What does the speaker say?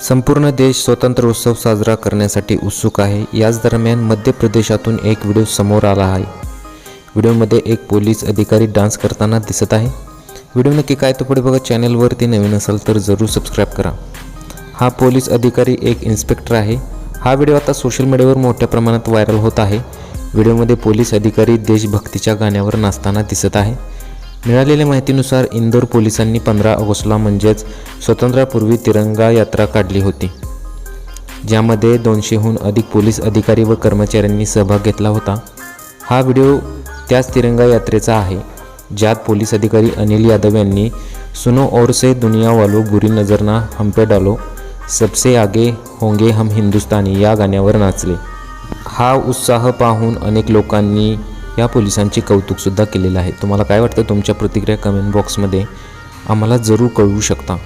संपूर्ण देश स्वतंत्र उत्सव साजरा करण्यासाठी उत्सुक आहे. याच दरम्यान मध्य प्रदेशातून एक व्हिडिओ समोर आला आहे. व्हिडिओमध्ये एक पोलीस अधिकारी डान्स करताना दिसत आहे. व्हिडिओ नक्की काय तो पुढे बघा चॅनलवरती नवीन असाल तर जरूर सबस्क्राईब करा. हा पोलीस अधिकारी एक इन्स्पेक्टर आहे. हा व्हिडिओ आता सोशल मीडियावर मोठ्या प्रमाणात व्हायरल होत आहे. व्हिडिओमध्ये पोलीस अधिकारी देशभक्तीच्या गाण्यावर नाचताना दिसत आहे. मिळालेल्या माहितीनुसार इंदोर पोलिसांनी पंधरा ऑगस्टला म्हणजेच स्वातंत्र्यापूर्वी तिरंगा यात्रा काढली होती ज्यामध्ये दोनशेहून अधिक पोलीस अधिकारी व कर्मचाऱ्यांनी सहभाग घेतला होता. हा व्हिडिओ त्याच तिरंगा यात्रेचा आहे ज्यात पोलीस अधिकारी अनिल यादव यांनी सुनो और से दुनिया वालो बुरी नजरना हम पे डालो सबसे आगे होंगे हम हिंदुस्तानी या गाण्यावर नाचले. हा उत्साह पाहून अनेक लोकांनी या पोलिसांचे कौतुकसुद्धा केलेलं आहे. तुम्हाला काय वाटतं? तुमच्या प्रतिक्रिया कमेंट बॉक्समध्ये आम्हाला जरूर कळवू शकता.